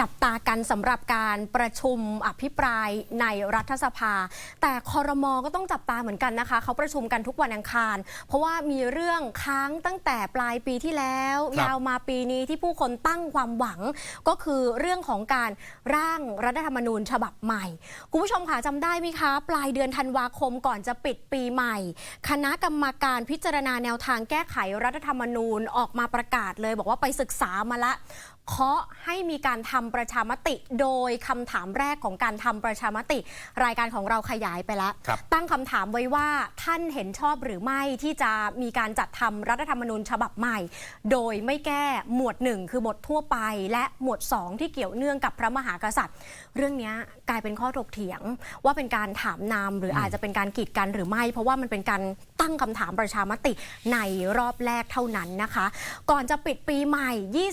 จับตากันสำหรับการประชุมอภิปรายในรัฐสภา แต่คอรมอก็ต้องจับตาเหมือนกันนะคะ เขาประชุมกันทุกวันอังคาร เพราะว่ามีเรื่องค้างตั้งแต่ปลายปีที่แล้วครับยาวมาปีนี้ที่ผู้คนตั้งความหวัง ก็คือเรื่องของการร่างรัฐธรรมนูญฉบับใหม่ คุณผู้ชมค่ะจำได้ไหมคะ ปลายเดือนธันวาคมก่อนจะปิดปีใหม่ คณะกรรมการพิจารณาแนวทางแก้ไขรัฐธรรมนูญออกมาประกาศเลย บอกว่าไปศึกษามาละ เคาะให้มีการทำประชามติ โดยคำถามแรกของการทำประชามติ รายการของเราขยายไปแล้วครับตั้งคำถามไว้ว่าท่านเห็นชอบหรือไม่ที่จะมีการจัดทำรัฐธรรมนูญฉบับใหม่ โดยไม่แก้หมวด 1 คือหมวดทั่วไป และหมวด 2 ที่เกี่ยวเนื่องกับพระมหากษัตริย์ เรื่องนี้กลายเป็นข้อถกเถียง ว่าเป็นการถามนามหรืออาจจะเป็นการกีดกันหรือไม่ เพราะว่ามันเป็นการตั้งคำถามประชามติในรอบแรกเท่านั้นนะคะ ก่อนจะปิดปีใหม่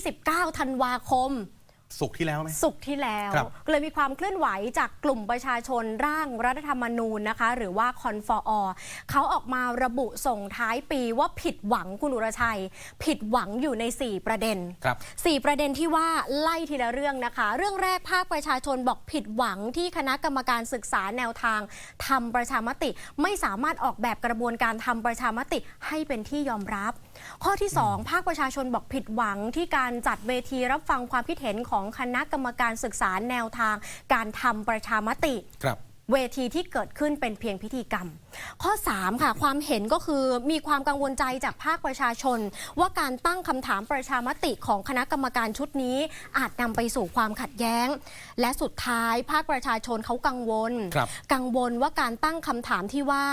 29 ธันวาาคม สุกร์ที่แล้วไหม สุกร์ที่แล้ว ครับก็เลยมีความเคลื่อนไหวจากกลุ่มประชาชนร่างรัฐธรรมนูญนะคะ หรือว่าคอนฟอร์เขาออกมาระบุส่งท้ายปีว่าผิดหวังคุณอุรชัย ผิดหวังอยู่ใน 4 ประเด็น ครับสี่ประเด็นที่ว่าไล่ทีละเรื่องนะคะ เรื่องแรกภาคประชาชนบอกผิดหวังที่คณะกรรมการศึกษาแนวทางทำประชามติ ไม่สามารถออกแบบกระบวนการทำประชามติให้เป็นที่ยอมรับ ข้อที่ 2 ภาคประชาชนบอกผิดหวังที่การจัดเวทีรับฟังความคิดเห็นของคณะกรรมการศึกษาแนวทาง การทำประชามติครับเวทีที่เกิดขึ้นเป็นเพียงพิธีกรรม ข้อ 3 ค่ะ ความเห็นก็คือมีความกังวลใจจากภาคประชาชน ว่าการตั้งคำถามประชามติของคณะกรรมการชุดนี้ อาจนำไปสู่ความขัดแย้ง และสุดท้ายภาคประชาชนเขากังวลครับกังวลว่าการตั้งคำถามที่ว่า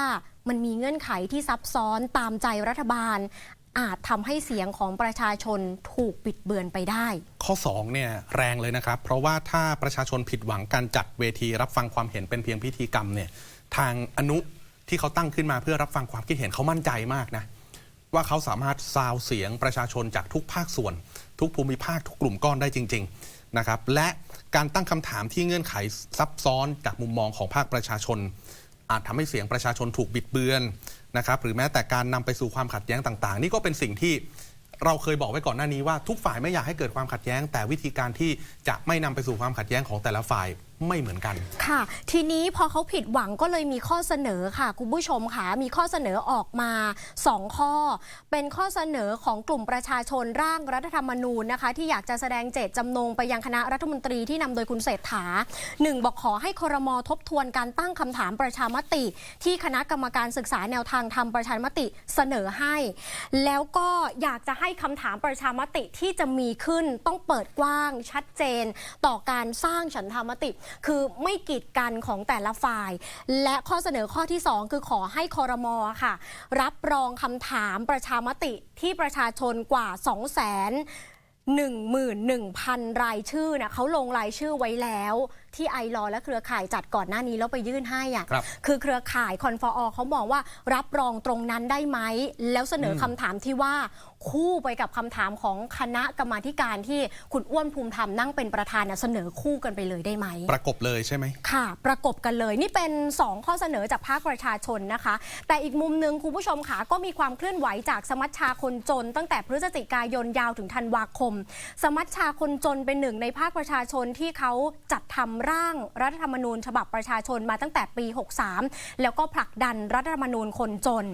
มันมีเงื่อนไขที่ซับซ้อนตามใจรัฐบาล อาจทำให้เสียงของประชาชนถูกปิดเบือนไปได้ ข้อ2เนี่ยแรงเลยนะครับ เพราะว่าถ้าประชาชนผิดหวังการจัดเวทีรับฟังความเห็นเป็นเพียงพิธีกรรมเนี่ยทางอนุที่เขาตั้งขึ้นมาเพื่อรับฟังความคิดเห็นเขามั่นใจมากนะว่าเขาสามารถซาวเสียงประชาชนจากทุกภาคส่วน ทุกภูมิภาคทุกกลุ่มก้อนได้จริง ๆนะครับ และการตั้งคำถามที่เงื่อนไขซับซ้อนจากมุมมองของภาคประชาชน อาจทำให้เสียงประชาชนถูกบิดเบือน นะครับหรือแม้แต่การนำไปสู่ความขัดแย้งต่าง ๆ นี่ก็เป็นสิ่งที่เราเคยบอกไว้ก่อนหน้านี้ว่าทุกฝ่ายไม่อยากให้เกิดความขัดแย้ง แต่วิธีการที่จะไม่นำไปสู่ความขัดแย้งของแต่ละฝ่าย ไม่เหมือนกัน ค่ะ ทีนี้พอเขาผิดหวังก็เลยมีข้อเสนอค่ะ คุณผู้ชมค่ะ มีข้อเสนอออกมา 2 ข้อ เป็นข้อเสนอของกลุ่มประชาชนร่างรัฐธรรมนูญนะคะ ที่อยากจะแสดงเจตจำนงไปยังคณะรัฐมนตรีที่นำโดยคุณเศรษฐาหนึ่งบอกขอให้ครมทบทวนการตั้งคำถามประชามติ ที่คณะกรรมการศึกษาแนวทางทำประชามติเสนอให้ แล้วก็อยากจะให้คำถามประชามติที่จะมีขึ้นต้องเปิดกว้างชัดเจน ต่อการสร้างฉันทามติคือไม่กีดกันของแต่ละฝ่าย และข้อเสนอข้อที่ 2 คือขอให้คอรมอค่ะ รับรองคำถามประชามติที่ประชาชนกว่า 2 0 0 0 0 11,000 รายชื่อนะเขาลงรายชื่อไว้แล้วที่ไอรอและเครือข่ายจัดก่อนหน้านี้แล้วไปยื่นให้อะครับ คือเครือข่ายคอนฟอเขามองว่ารับรองตรงนั้นได้ไหม แล้วเสนอคำถามที่ว่าคู่ไปกับคำถามของคณะกรรมาธิการที่คุณอ้วนภูมิธรรมนั่งเป็นประธานน่ะเสนอคู่กันไปเลยได้ไหม ประกบเลยใช่ไหม ค่ะ ประกบกันเลยนี่เป็น 2 ข้อเสนอจากภาคประชาชนนะคะ แต่อีกมุมหนึ่งคุณผู้ชมค่ะก็มีความเคลื่อนไหวจากสมัชชาคนจน ตั้งแต่พฤศจิกายนยาวถึงธันวาคม สมัชชาคนจนเป็นหนึ่งในภาคประชาชนที่เขาจัดทำร่างรัฐธรรมนูญ ฉบับประชาชนมาตั้งแต่ปี 63 แล้วก็ผลักดันรัฐธรรมนูญคนจน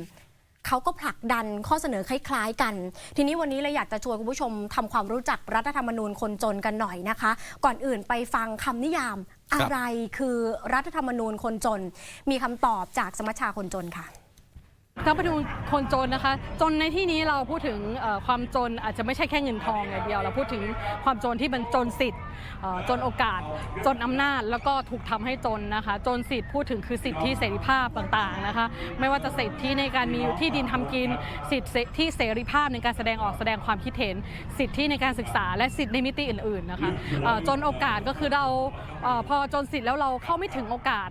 เขาก็ผลักดันข้อเสนอคล้ายๆกัน ทีนี้วันนี้เลยอยากจะชวนคุณผู้ชมทำความรู้จักรัฐธรรมนูญคนจนกันหน่อยนะคะ ก่อนอื่นไปฟังคำนิยามอะไรคือรัฐธรรมนูญคนจน มีคำตอบจากสมัชชาคนจนค่ะ ถ้าไปดูคนจนนะคะ จนในที่นี้เราพูดถึงความจนอาจจะไม่ใช่แค่เงินทองอย่างเดียว เราพูดถึงความจนที่มันจนสิทธิ์จนโอกาส จนอำนาจ แล้วก็ถูกทำให้จนนะคะ จนสิทธิ์พูดถึงคือสิทธิเสรีภาพต่างๆนะคะ ไม่ว่าจะสิทธิในการมีที่ดินทำกิน สิทธิที่เสรีภาพในการแสดงออกแสดงความคิดเห็น สิทธิในการศึกษา และสิทธิในมิติอื่นๆนะคะจนโอกาสก็คือเราพอจนสิทธิ์แล้วเราเข้าไม่ถึงโอกาส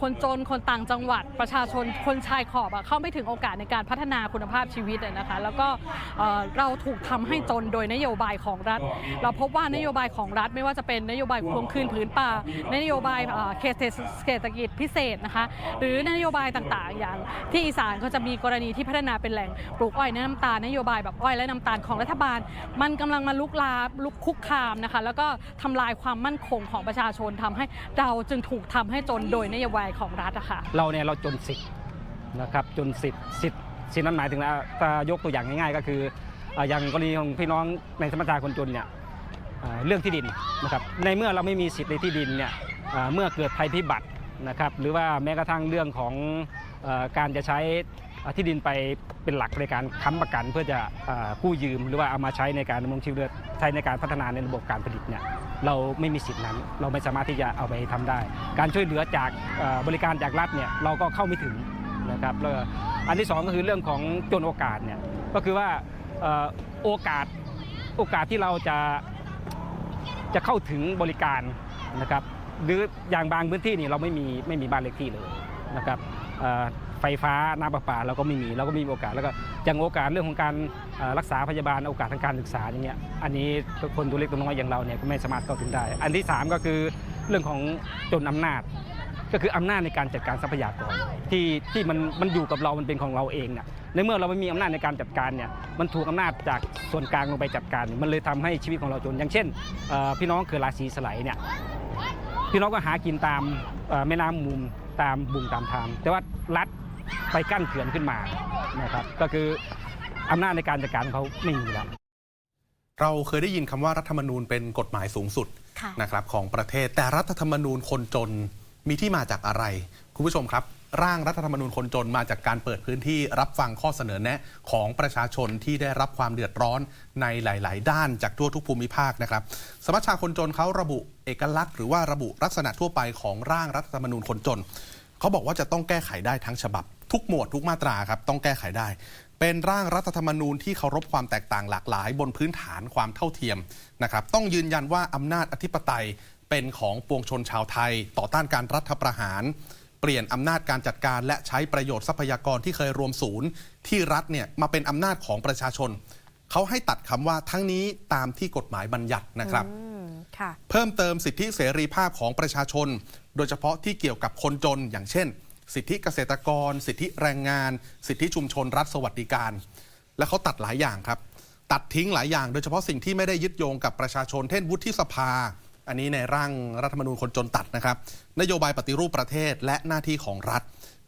คนจนคนต่างจังหวัดประชาชนคนชายขอบเข้าไม่ถึงโอกาสในการพัฒนาคุณภาพชีวิตนะคะ แล้วก็เราถูกทำให้จนโดยนโยบายของรัฐ เราพบว่านโยบายของรัฐไม่ว่าจะเป็นนโยบายทวงคืนผืนป่า นโยบายเขตเศรษฐกิจพิเศษนะคะ หรือนโยบายต่างๆ อย่างที่อีสานก็จะมีกรณีที่พัฒนาเป็นแหล่งปลูกอ้อยน้ำตาลนโยบายแบบอ้อยและน้ำตาลของรัฐบาล มันกำลังมาลุกลามลุกคุกคามนะคะ แล้วก็ทำลายความมั่นคงของประชาชนทำให้เราจึงถูกทำให้จนโดยนโยบายของรัฐอะค่ะเราเนี่ยเราจนสิทธิ์ นะครับจนสิทธิ์สิทธิ์สิทธิ์นั้นหมายถึงว่าถ้ายกตัวอย่างง่ายๆ ก็คืออย่างกรณีของพี่น้องในสมรรถาคนจนเนี่ยเรื่องที่ดินนะครับในเมื่อเราไม่มีสิทธิ์ในที่ดินเนี่ยเมื่อเกิดภัยพิบัตินะครับหรือว่าแม้กระทั่งเรื่องของการจะใช้ที่ดินไปเป็นหลักในการค้ำประกันเพื่อจะกู้ยืม หรือว่าเอามาใช้ในการดำรงชีวิตใช้ในการพัฒนาในระบบการผลิตเนี่ยเราไม่มีสิทธินั้น เราไม่สามารถที่จะเอาไปทำได้ การช่วยเหลือจากบริการจากรัฐเนี่ยเราก็เข้าไม่ถึง นะครับแล้วอันที่สองก็คือเรื่องของจนโอกาสเนี่ยก็คือว่าโอกาสโอกาสที่เราจะจะเข้าถึงบริการนะครับหรืออย่างบางพื้นที่นี่เราไม่มีไม่มีบ้านเลขที่เลยนะครับไฟฟ้าน้ำประปาเราก็ไม่มีเราก็ไม่มีโอกาสแล้วก็อย่างโอกาสเรื่องของการรักษาพยาบาลโอกาสทางการศึกษาอย่างเงี้ยอันนี้คนตัวเล็กตัวน้อยอย่างเราเนี่ยก็ไม่สามารถเข้าถึงได้ อันที่สามก็คือเรื่องของจนอำนาจ ก็คืออำนาจในการจัดการทรัพยากรที่ที่มันมันอยู่กับเรา มันเป็นของเราเองเนี่ยในเมื่อเราไม่มีอำนาจในการจัดการเนี่ยมันถูกอำนาจจากส่วนกลางลงไปจัดการ มันเลยทำให้ชีวิตของเราจน อย่างเช่นเอ่อพี่น้องเขื่อนราศีสไลด์เนี่ยพี่น้องก็หากินตามเอ่อแม่น้ำมูลตามบุงตามทางแต่ว่ารัฐไปกั้นเขื่อนขึ้นมานะครับก็คืออำนาจในการจัดการของเขาไม่มีแล้วเราเคยได้ยินคำว่ารัฐธรรมนูญเป็นกฎหมายสูงสุดค่ะนะครับของประเทศ แต่รัฐธรรมนูญคนจน มีที่มาจากอะไร คุณผู้ชมครับ ร่างรัฐธรรมนูญคนจนมาจากการเปิดพื้นที่รับฟังข้อเสนอแนะของประชาชนที่ได้รับความเดือดร้อนในหลาย ๆ ด้านจากทั่วทุกภูมิภาคนะครับ สมัชชาคนจนเขาระบุเอกลักษณ์หรือว่าระบุลักษณะทั่วไปของร่างรัฐธรรมนูญคนจนเขาบอกว่าจะต้องแก้ไขได้ทั้งฉบับ ทุกหมวดทุกมาตราครับต้องแก้ไขได้ เป็นร่างรัฐธรรมนูญที่เคารพความแตกต่างหลากหลาย บนพื้นฐานความเท่าเทียมนะครับต้องยืนยันว่าอำนาจอธิปไตย เป็นของปวงชนชาวไทย ต่อต้านการรัฐประหาร เปลี่ยนอำนาจการจัดการ และใช้ประโยชน์ทรัพยากรที่เคยรวมศูนย์ ที่รัฐเนี่ยมาเป็นอำนาจของประชาชน เขาให้ตัดคำว่าทั้งนี้ตามที่กฎหมายบัญญัตินะครับอืมค่ะเพิ่มเติมสิทธิเสรีภาพของประชาชน โดยเฉพาะที่เกี่ยวกับคนจนอย่างเช่น สิทธิเกษตรกร สิทธิแรงงาน สิทธิชุมชนรัฐสวัสดิการ และเขาตัดหลายอย่างครับ ตัดทิ้งหลายอย่าง โดยเฉพาะสิ่งที่ไม่ได้ยึดโยงกับประชาชนเช่นวุฒิสภา อันนี้ในร่างรัฐธรรมนูญคนจนตัดนะครับ นโยบายปฏิรูปประเทศและหน้าที่ของรัฐ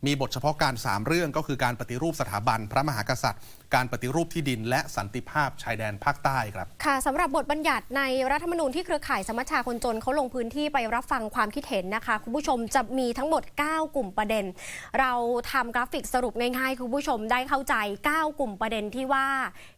มีบทเฉพาะการ 3 เรื่องก็คือการปฏิรูปสถาบันพระมหากษัตริย์การปฏิรูปที่ดิน และสันติภาพชายแดนภาคใต้ครับ ค่ะสำหรับบทบัญญัติในรัฐธรรมนูญที่เครือข่ายสมัชชาคนจนเขาลงพื้นที่ไปรับฟังความคิดเห็นนะคะ คุณผู้ชมจะมีทั้งหมด 9 กลุ่มประเด็น เราทำกราฟิกสรุปง่ายๆคุณผู้ชมได้เข้าใจ 9 กลุ่มประเด็นที่ว่า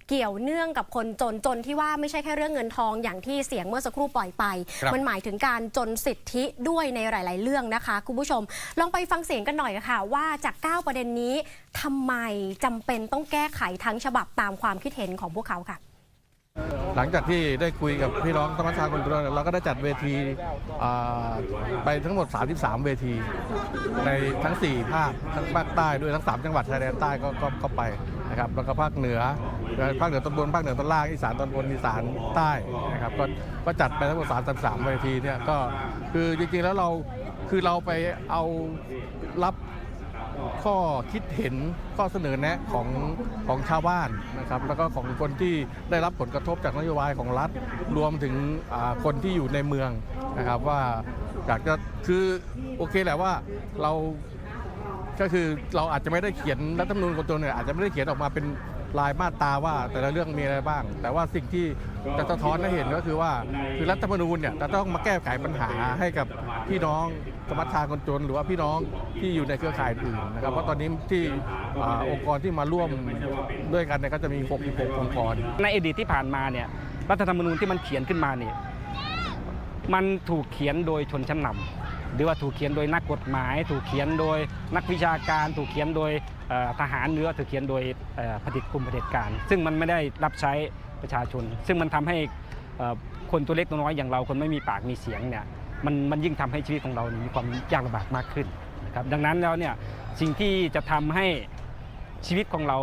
เกี่ยวเนื่องกับคนจนจนที่ว่าไม่ใช่แค่เรื่องเงินทองอย่างที่เสียงเมื่อสักครู่ปล่อยไปครับมันหมายถึงการจนสิทธิด้วยในหลาย ๆ เรื่องนะคะ คุณผู้ชม ลองไปฟังเสียงกันหน่อยค่ะ ว่าจาก 9 ประเด็นนี้ทำไมจำเป็นต้องแก้ไขทั้งฉบับตามความคิดเห็นของพวกเขาค่ะ หลังจากที่ได้คุยกับพี่น้องสมัชชาคนจนเราก็ได้จัดเวทีไปทั้งหมด 33 เวที ในทั้ง 4 ภาคทั้งภาคใต้ด้วยทั้ง 3 จังหวัดชายแดนใต้ก็ก็ก็ไปนะครับแล้วก็ภาคเหนือภาคเหนือตอนบนภาคเหนือตอนล่างอีสานตอนบนอีสานใต้นะครับก็ก็จัดไปทั้งหมด 33 เวทีเนี่ยก็คือจริงๆแล้วเราคือเราไปเอารับ ข้อคิดเห็นข้อเสนอแนะของของชาวบ้านนะครับ แล้วก็ของคนที่ได้รับผลกระทบจากนโยบายของรัฐ รวมถึงคนที่อยู่ในเมืองนะครับว่าอยากจะคือโอเคแหละว่าเราก็คือเราอาจจะไม่ได้เขียนรัฐธรรมนูญคนตัวเนี่ยอาจจะไม่ได้เขียนออกมาเป็น รายมาตราว่าแต่ละเรื่องมีอะไรบ้าง แต่ว่าสิ่งที่จะสะท้อนให้เห็นก็คือว่าคือรัฐธรรมนูญเนี่ยจะต้องมาแก้ไขปัญหาให้กับพี่น้องสมัชชาคนจน หรือว่าพี่น้องที่อยู่ในเครือข่ายอื่นนะครับเพราะตอนนี้ที่อองค์กรที่มาร่วมด้วยกันเนี่ยก็จะมี 66 องค์กร ในอดีตที่ผ่านมาเนี่ยรัฐธรรมนูญที่มันเขียนขึ้นมาเนี่ยมันถูกเขียนโดยชนชั้นนำหรือว่าถูกเขียนโดยนักกฎหมาย ถูกเขียนโดยนักวิชาการ ถูกเขียนโดย ทหารหรือว่าถูกเขียนโดยผด็จกลุ่มเผด็จการ ซึ่งมันไม่ได้รับใช้ประชาชน ซึ่งมันทำให้คนตัวเล็กตัวน้อยอย่างเราคนไม่มีปากมีเสียงเนี่ยมันมันยิ่งทำให้ชีวิตของเรา มีความยากลำบากมากขึ้นนะครับดังนั้นแล้วเนี่ยสิ่งที่จะทำให้ชีวิตของเรา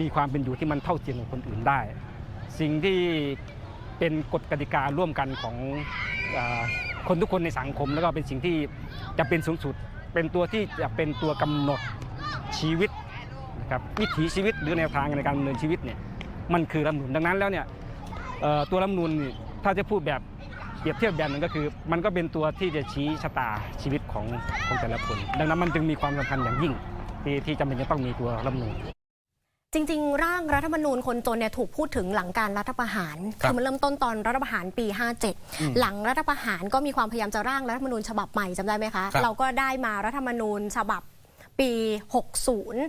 มีความเป็นอยู่ที่มันเท่าเทียมกับคนอื่นได้ สิ่งที่เป็นกฎกติการ่วมกันของคนทุกคนในสังคม แล้วก็เป็นสิ่งที่จะเป็นสูงสุด เป็นตัวที่จะเป็นตัวกำหนดชีวิต นะครับวิถีชีวิตหรือแนวทางในการดำเนินชีวิตเนี่ยมันคือรัฐธรรมนูญดังนั้นแล้วเนี่ยเอ่อตัวรัฐธรรมนูญนี่ถ้าจะพูดแบบเปรียบเทียบแบบหนึงก็คือ มันก็เป็นตัวที่จะชี้ชะตาชีวิตของของแต่ละคน ดังนั้นมันจึงมีความสำคัญอย่างยิ่ง ที่ที่จำเป็นจะต้องมีตัวรัฐธรรมนูญจริง ๆ ร่างรัฐธรรมนูญคนจนเนี่ยถูกพูดถึงหลังการรัฐประหารครับคือมันเริ่มต้นตอนรัฐประหารปีอืม57 หลังรัฐประหารก็มีความพยายามจะร่างรัฐธรรมนูญฉบับใหม่จำได้ไหมคะครับเราก็ได้มารัฐธรรมนูญฉบับปี 60